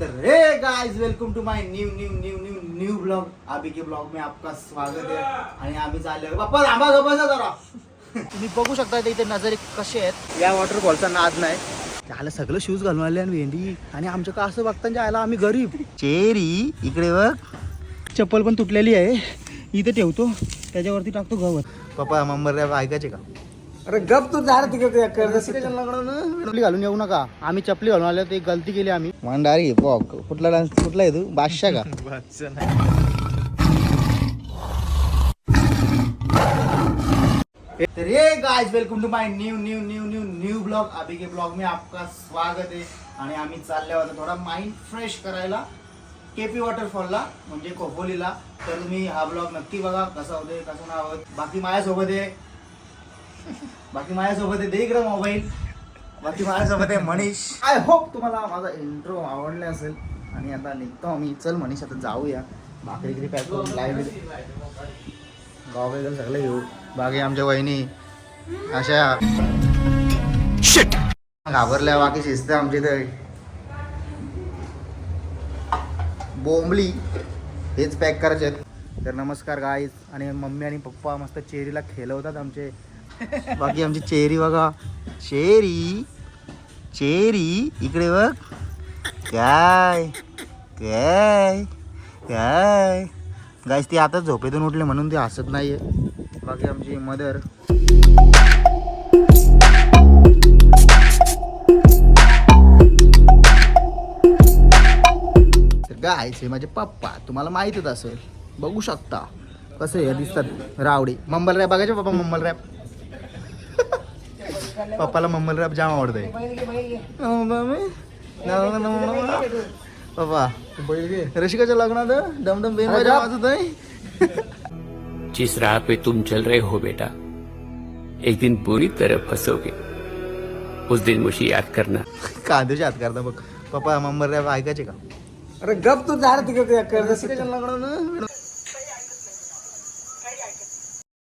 तर hey guys welcome to my new new new new new blog अभी के blog में आपका स्वागत है. आणि आम्ही चाललो बाप्पा थांबा गं बसा जरा. तुम्ही बघू शकता इथे नजरे कसे आहेत. या वॉटरफॉलचा नाद नाही. त्याला सगळं शूज घालून आले आणि भेंडी आणि आमच्या का असं बघता जायला? आम्ही गरीब. चेरी इकडे बघ. चप्पल पण तुटलेली आहे. इथे ठेवतो. त्याच्यावरती टाकतो गवत. पप्पा मम्बर ऐकायचे का? अरे गप तू तिकडे चपली घालून येऊ नका. आम्ही चपली घालून आलो ते गलती केली आम्ही. मंडारी पॉक कुठला डान्स कुठला आहे तू? बादशाह का? तर ये guys welcome to my new new new new new blog अभी के ब्लॉग में आपका स्वागत आहे आणि आम्ही चालले होतो थोडा माइंड फ्रेश करायला केपी वॉटरफॉलला म्हणजे कोपोलीला तर तुम्ही हा ब्लॉग नक्की बघा कसा होते कसं नाव होत. बाकी माझ्यासोबत आहे. बाकी माझ्यासोबत आहे देख मोबाईल बाकी माझ्यासोबत आहे मनीष. आय होप तुम्हाला माझा इंट्रो आवडला असेल. आणि आता निघतो आम्ही. चल मनीष आता जाऊया. भाकरी गिरी पॅक करून लाईव्ह गाव वगैरे सगळं घेऊ. बाकी आमच्या वहिनी अशा. घाबरल्या बाकी शिस्त आमची तर. बोंबली हेच पॅक करायचे आहेत. तर नमस्कार गाईज आणि मम्मी आणि पप्पा मस्त चेरीला खेळवतात आमचे. बाकी आमची चेरी बघा. चेरी चेरी इकडे बघ. काय? काय? काय? गायस ती आता झोपेतून उठले म्हणून ती हसत नाहीये. बाकी आमची मदर. गायस हे माझे पप्पा. तुम्हाला माहीतच असेल. बघू शकता. कसं हे दिसतात. रावडे. Mumble rap. बघायचे पप्पा मंबल रॅप? पप्पाला मंबल रॅप जाम आवडतंय. पप्पा. रशिकाच्या लग्नात दमदम वाजत आहे जिस राह पे तुम चल रहे हो बेटा एक दिन बुरी तरह फंसोगे। उस दिन मुझे याद करना। कांद्याचे हात करता बघ. पप्पा मंबर रॅप ऐकायचे का? अरे गप तू झाड तिकडे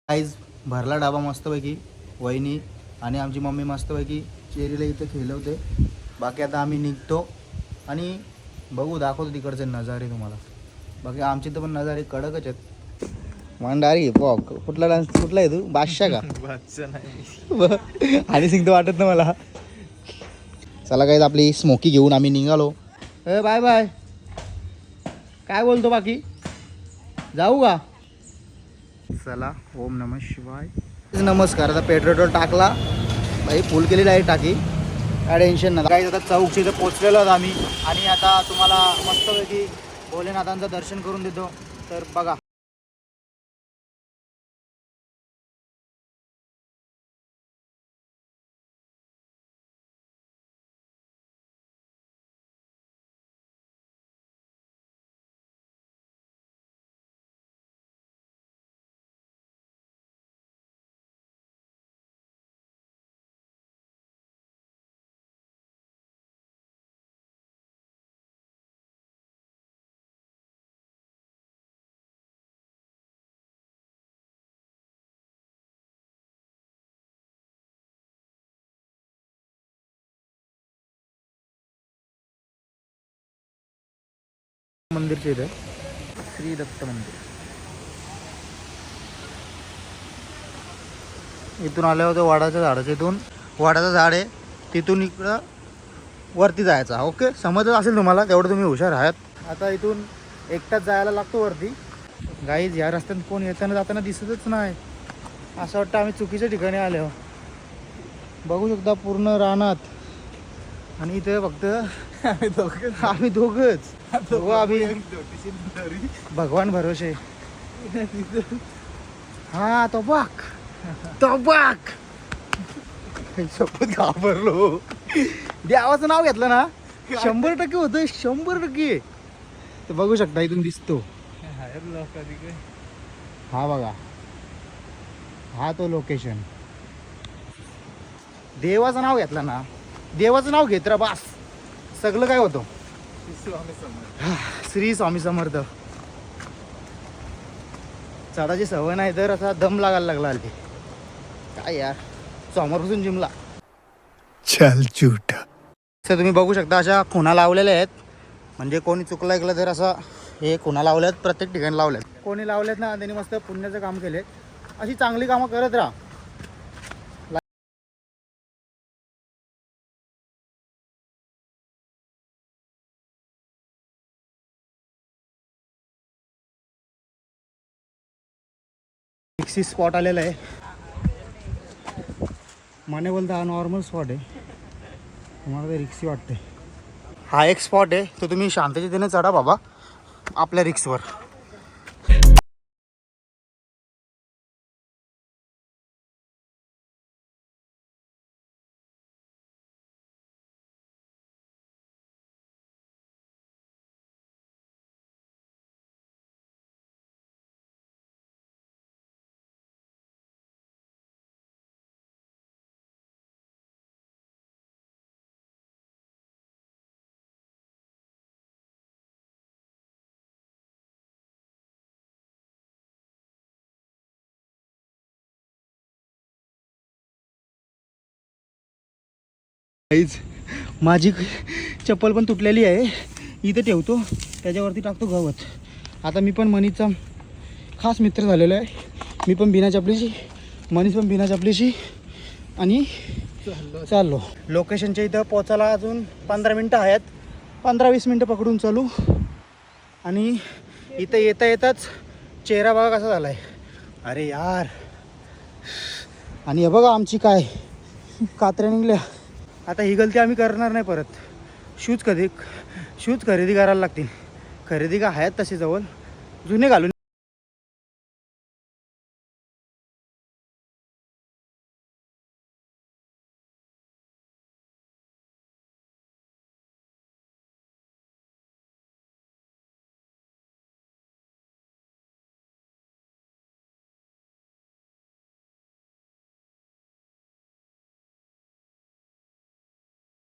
आईज भरला डाबा मस्तपैकी. वहिनी आणि आमची मम्मी मस्तपैकी चेरीला इथं खेळवते. बाकी आता आम्ही निघतो. आणि बघू दाखवतो तिकडचे नजारे तुम्हाला. बाकी आमचे तर पण नजारे कडकच आहेत. मांडारी पॉक कुठला डान्स कुठला आहे तू? बादशाह का? आणि सिंगतो वाटत ना मला. चला काय आपली स्मोकी घेऊन आम्ही निघालो. ए बाय बाय काय बोलतो बाकी? जाऊ का? चला ओम नम शिवाय. नमस्कार. आता पेट्रोल टाकला. भाई फुल केलेली आहे टाकी. काय टेन्शन नाही. काही आता चौकशी इथं पोचलेलो आहोत आम्ही. आणि आता तुम्हाला मस्तपैकी भोलेनाथांचं दर्शन करून देतो. तर बघा मंदिरचे इथे. श्री दत्त मंदिर. इथून आल्या होते वाडाच्या झाडाच्या इथून. वाडाचं झाड आहे. तिथून इकडं वरती जायचा. ओके? समजत असेल तुम्हाला तेवढं तुम्ही हुशार आहात. आता इथून एकटाच जायला लागतो वरती. गाईज या रस्त्यात कोण येताना जाताना दिसतच नाही. असं वाटतं आम्ही चुकीच्या ठिकाणी आलो बघू शकता पूर्ण रानात. आणि इथे फक्त आम्ही दोघच. भगवान भरोसे हा तो बाक तो बाक शपथ घाबरलो. देवाचं नाव घेतलं ना? शंभर टक्के होतं शंभर टक्के. तर बघू शकता इथून दिसतो. हा बघा. हा तो लोकेशन देवाचं नाव घेतलं ना? देवाचं नाव घेत रा बास. सगळं काय होतं? श्री स्वामी समर्थ. चढाची सवय नाही तर असा दम लागायला लागला हल्ली. काय यार समोरपासून जिमला. चल झूठा. तर तुम्ही बघू शकता अशा खुणा लावलेल्या आहेत. म्हणजे कोणी चुकलं ऐकलं तर असं हे कुणा लावल्यात प्रत्येक ठिकाणी लावल्यात कोणी लावल्यात ना त्यांनी मस्त पुण्याचं काम केले अशी चांगली कामं करत राहा. टॅक्सी स्पॉट आलेला आहे. माने बोलता हा नॉर्मल स्पॉट आहे. तुम्हाला ते रिक्सी वाटते हा एक स्पॉट आहे. तो तुम्ही शांततेने चढा बाबा आपल्या रिक्सवर काहीच माझी चप्पल पण तुटलेली आहे. इथे ठेवतो. त्याच्यावरती टाकतो गवत. आता मी पण मनीचा खास मित्र झालेलो आहे. मी पण बिना चपलीची मनीष पण बिना चपलीची आणि चाललो. लोकेशनच्या इथं पोचायला अजून पंधरा मिनटं आहेत. पंधरा वीस मिनटं पकडून चालू. आणि इथं येता येताच चेहरा बघा कसा झाला आहे अरे यार. आणि हे बघा आमची काय? कात्र्या निघल्या आता ही गलती आम्ही करणार नाही परत. शूज कधी शूज खरेदी करायला लागतील. खरेदी का आहेत तसे जवळ? जुने घालून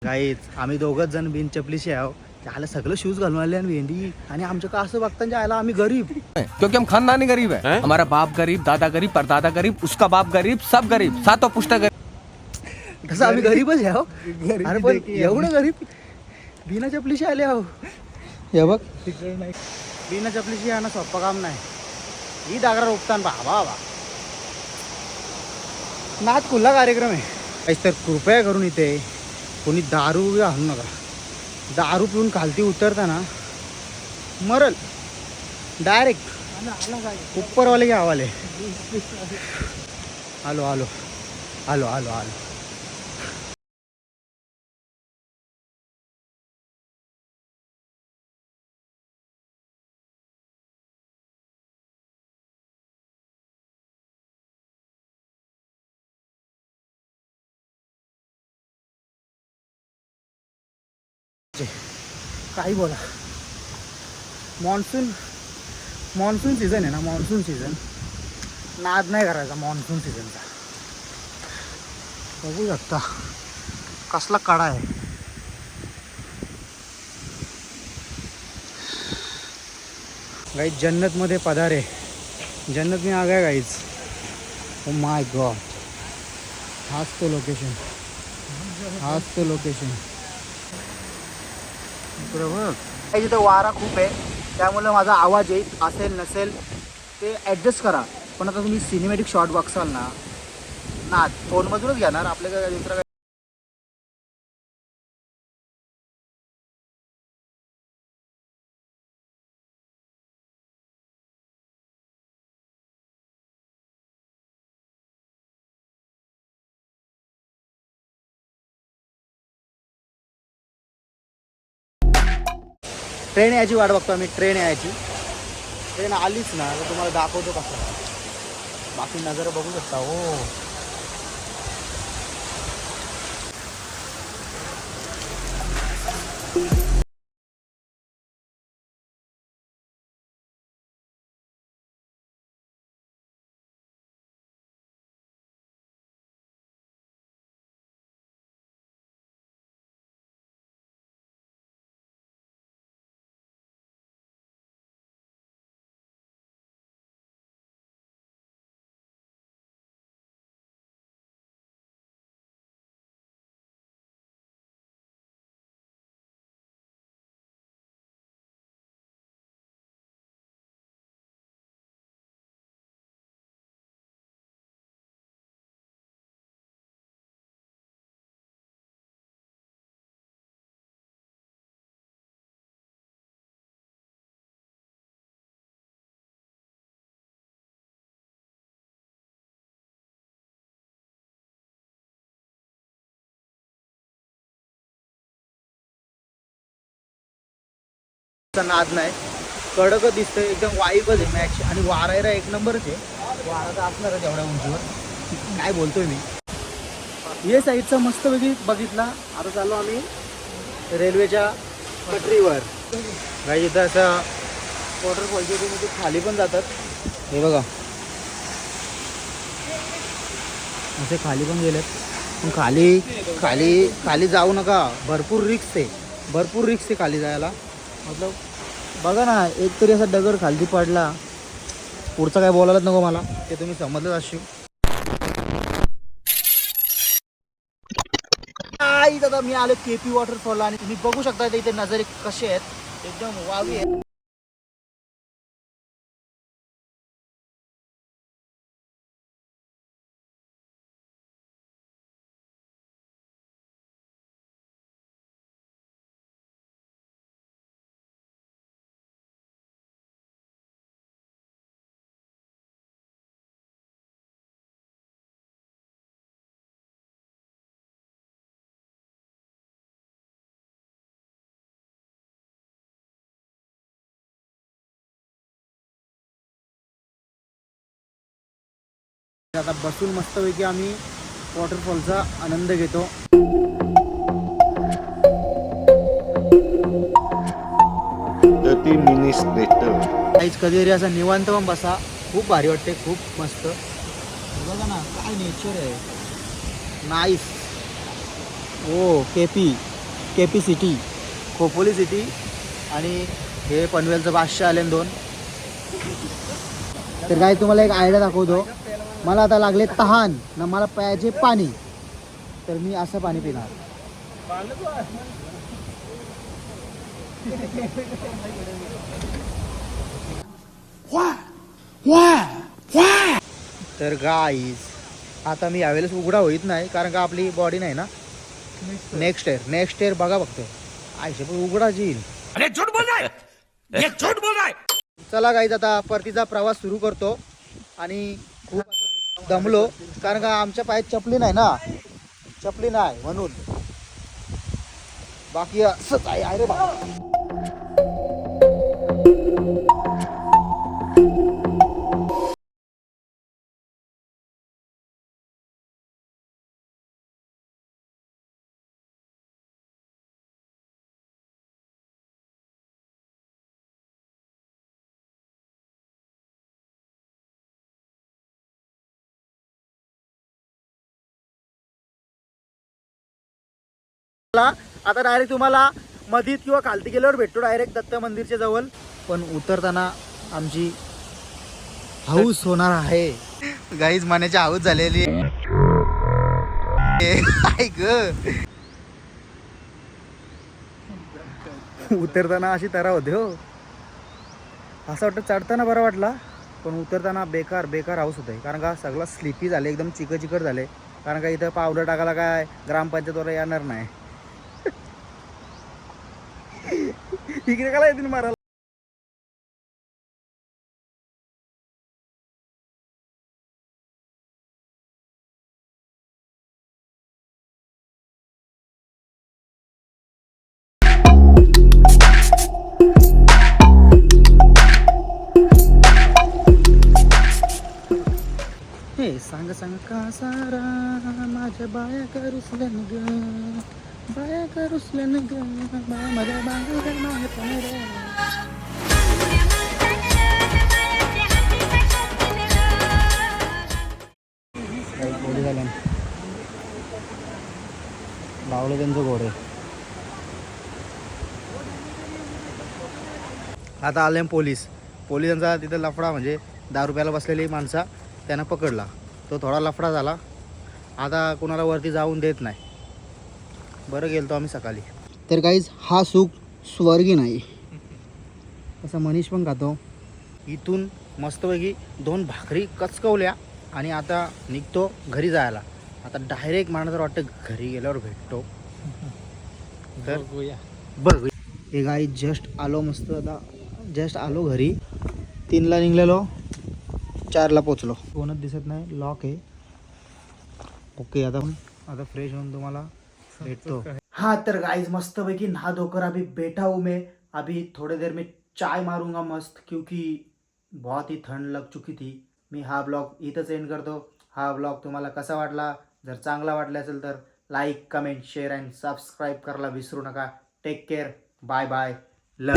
गाईच आम्ही दोघच जण बिन चपलीशी आहो. त्याला सगळं शूज घालून आले आणि भेंडी आणि आमच्या का असं बघताना आयला आम्ही गरीब. क्योंकि हम खानदानी गरीब है। हमारा बाप गरीब दादा गरीब परदादा गरीब उसका बाप गरीब सब गरीब। सातों पुश्ता गरीब। तसं आम्ही गरीबच आहे. अरे पण एवढं गरीब. बिना चपलीशी आले आहो. हे बघ. बिना चपलीशी येणं सोपं काम नाही. ही दागरा रोखतान बा बाबा नाच खुल्ला कार्यक्रम आहे. तर कृपया करून इथे कोणी दारू बी आणू नका. दारू पिऊन खालती उतरताना मरल. डायरेक्ट उपरवाले घ्यावाले आलो आलो आलो आलो आलो काही बोला. मान्सून मान्सून सीझन आहे ना मान्सून सीझन नाद नाही करायचा मान्सून सीझनचा बघू शकता कसला कडा आहे. गाईज जन्नतमध्ये पधारे. जन्नत मी आगाय गाईज ओ माय गॉड हाच तो लोकेशन हाच तो लोकेशन काही तिथं वारा खूप आहे. त्यामुळे माझा आवाज येईल असेल नसेल ते ॲडजस्ट करा. पण आता तुम्ही सिनेमॅटिक शॉट बघसाल ना ना फोनमधूनच घेणार. आपल्याकडे दुसरं ट्रेन यायची वाट बघतो आम्ही ट्रेन यायची. ट्रेन आलीच ना तर तुम्हाला दाखवतो कसं. बाकी नजर बघू शकता. हो. नाद नाही. कडक दिसतंय एकदम वाईबच आहे मॅच आणि वारायला एक नंबरच आहे. वारा तर असणारच एवढ्या उंचीवर. काय बोलतोय मी? हे साईडचा मस्तपैकी बघितला. आता चाललो आम्ही रेल्वेच्या पटरीवर. काही इथं असं वॉटरफॉलचे ते खाली पण जातात. हे बघा. असे खाली पण गेलेत. पण खाली खाली खाली जाऊ नका. भरपूर रिक्स आहे. भरपूर रिक्स आहे खाली जायला. मतलब बघा ना एक तरी असा दगड खालती पडला. पुढचं काय बोलायलाच नको मला. ते तुम्ही समजलंच असेल आई दादा मी आलो केपी वॉटरफॉलला आणि तुम्ही बघू शकता इथे नजरे कसे आहेत. एकदम वावी आहेत. आता बसून मस्तपैकी आम्ही वॉटरफॉलचा आनंद घेतो. काहीच कधीतरी असा निवांत पण बसा. खूप भारी वाटते खूप मस्त. बघा ना काय नेचर आहे. Nice oh KP KP city Khopoli city आणि हे पनवेलचं बादशाह आले दोन. तर काय तुम्हाला एक आयडिया दाखवतो. मला आता लागले तहान. ना मला प्यायचे पाणी. तर मी असं पाणी पिणार. तर गाईज आता मी यावेळेस उघडा होईत नाही कारण का आपली बॉडी नाही ना? नेक्स्ट इयर नेक्स्ट इयर बघा बघतोय आयशे पण उघडा येईल है है चला गाईज आता परतीचा प्रवास सुरू करतो. आणि खूप दमलो. कारण का आमच्या पायात चपली नाही ना. चपली नाही म्हणून. बाकी असंच आहे. अरे बा आता डायरेक्ट तुम्हाला मधीत किंवा खालती गेल्यावर भेटतो डायरेक्ट दत्त मंदिरच्या जवळ. पण उतरताना आमची हाऊस होणार आहे. गाईज मान्याची हाऊस झालेली ग. उतरताना अशी तरा होते हो. असं वाटतं चढताना बरं वाटला पण उतरताना बेकार बेकार हाऊस होते कारण का सगळं स्लिपी झाले एकदम चिकट चिकट झाले कारण का इथं पावलं टाकायला काय ग्रामपंचायतवर येणार नाही. इकडे काय येतील मारायला. हे सांग सांग का सारा माझ्या बाया करुसल्यान ग बाया करुसल्यान माझ्या बाया त्यांचं घोडे आता आले पोलीस. पोलिसांचा तिथं लफडा म्हणजे दहा रुपयाला बसलेली माणसा त्यांना पकडला. तो थोडा लफडा झाला. आता कोणाला वरती जाऊन देत नाही. बरं गेलतो आम्ही सकाळी. तर काहीच हा सुख स्वर्गी नाही. असं मनीष पण खातो. इथून मस्तपैकी दोन भाकरी कचकवल्या आणि आता निघतो घरी जायला. आता डायरेक्ट मला तर वाटतं घरी गेल्यावर भेटतो. तर बघ हे गाई जस्ट आलो मस्त आता. जस्ट आलो घरी. तीनला निघलेलो. चारला पोचलो. कोणच दिसत नाही. लॉक आहे. ओके आता आता फ्रेश होऊन तुम्हाला भेटतो. हा तर गाईज मस्तपैकी नहा धोकर अभी बैठा हूँ मैं. अभी थोड़ी देर में चाय मारूंगा मस्त क्योंकि बहुत ही थंड लग चुकी थी. मी हा ब्लॉग इथंच एंड करतो. हा ब्लॉग तुम्हाला कसा वाटला? जर चांगला वाटला असेल तर like comment share and subscribe करायला विसरू नका. Take care bye bye